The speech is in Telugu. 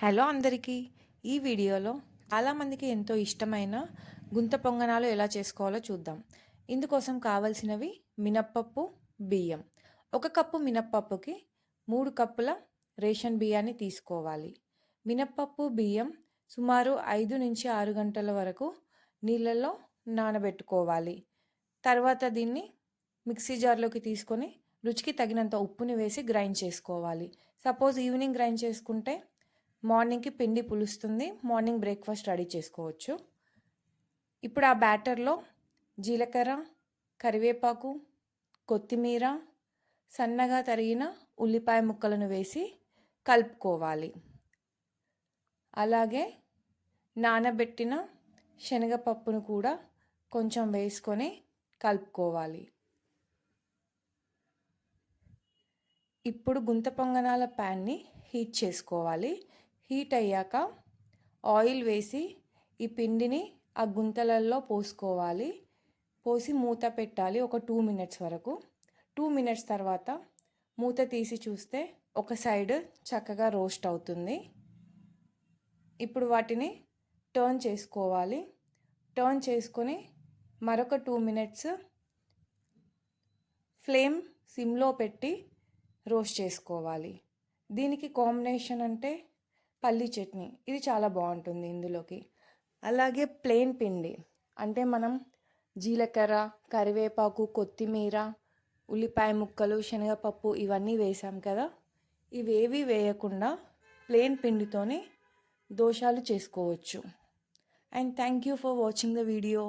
హలో అందరికీ. ఈ వీడియోలో చాలామందికి ఎంతో ఇష్టమైన గుంత పొంగనాలు ఎలా చేసుకోవాలో చూద్దాం. ఇందుకోసం కావలసినవి మినప్పప్పు బియ్యం. ఒక కప్పు మినప్పప్పుకి మూడు కప్పుల రేషన్ బియ్యాన్ని తీసుకోవాలి. మినప్పప్పు బియ్యం సుమారు ఐదు నుంచి ఆరు గంటల వరకు నీళ్ళల్లో నానబెట్టుకోవాలి. తర్వాత దీన్ని మిక్సీ జార్లోకి తీసుకొని రుచికి తగినంత ఉప్పుని వేసి గ్రైండ్ చేసుకోవాలి. సపోజ్ ఈవినింగ్ గ్రైండ్ చేసుకుంటే మార్నింగ్కి పిండి పులుస్తుంది. మార్నింగ్ బ్రేక్ఫాస్ట్ రెడీ చేసుకోవచ్చు. ఇప్పుడు ఆ బ్యాటర్లో జీలకర్ర కరివేపాకు కొత్తిమీర సన్నగా తరిగిన ఉల్లిపాయ ముక్కలను వేసి కలుపుకోవాలి. అలాగే నానబెట్టిన శనగపప్పును కూడా కొంచెం వేసుకొని కలుపుకోవాలి. ఇప్పుడు గుంత పొంగనాల ప్యాన్ని హీట్ చేసుకోవాలి. హీట్ అయ్యాక ఆయిల్ వేసి ఈ పిండిని ఆ గుంతలలో పోసుకోవాలి. పోసి మూత పెట్టాలి ఒక టూ మినిట్స్ వరకు. టూ మినిట్స్ తర్వాత మూత తీసి చూస్తే ఒక సైడ్ చక్కగా రోస్ట్ అవుతుంది. ఇప్పుడు వాటిని టర్న్ చేసుకోవాలి. టర్న్ చేసుకొని మరొక టూ మినిట్స్ ఫ్లేమ్ సిమ్లో పెట్టి రోస్ట్ చేసుకోవాలి. దీనికి కాంబినేషన్ అంటే పల్లి చట్నీ. ఇది చాలా బాగుంటుంది ఇందులోకి. అలాగే ప్లెయిన్ పిండి. అంటే మనం జీలకర్ర కరివేపాకు కొత్తిమీర ఉల్లిపాయ ముక్కలు శనగపప్పు ఇవన్నీ వేసాం కదా. ఇవేవి వేయకుండా ప్లెయిన్ పిండితోనే దోషాలు చేసుకోవచ్చు. And thank you for watching the video.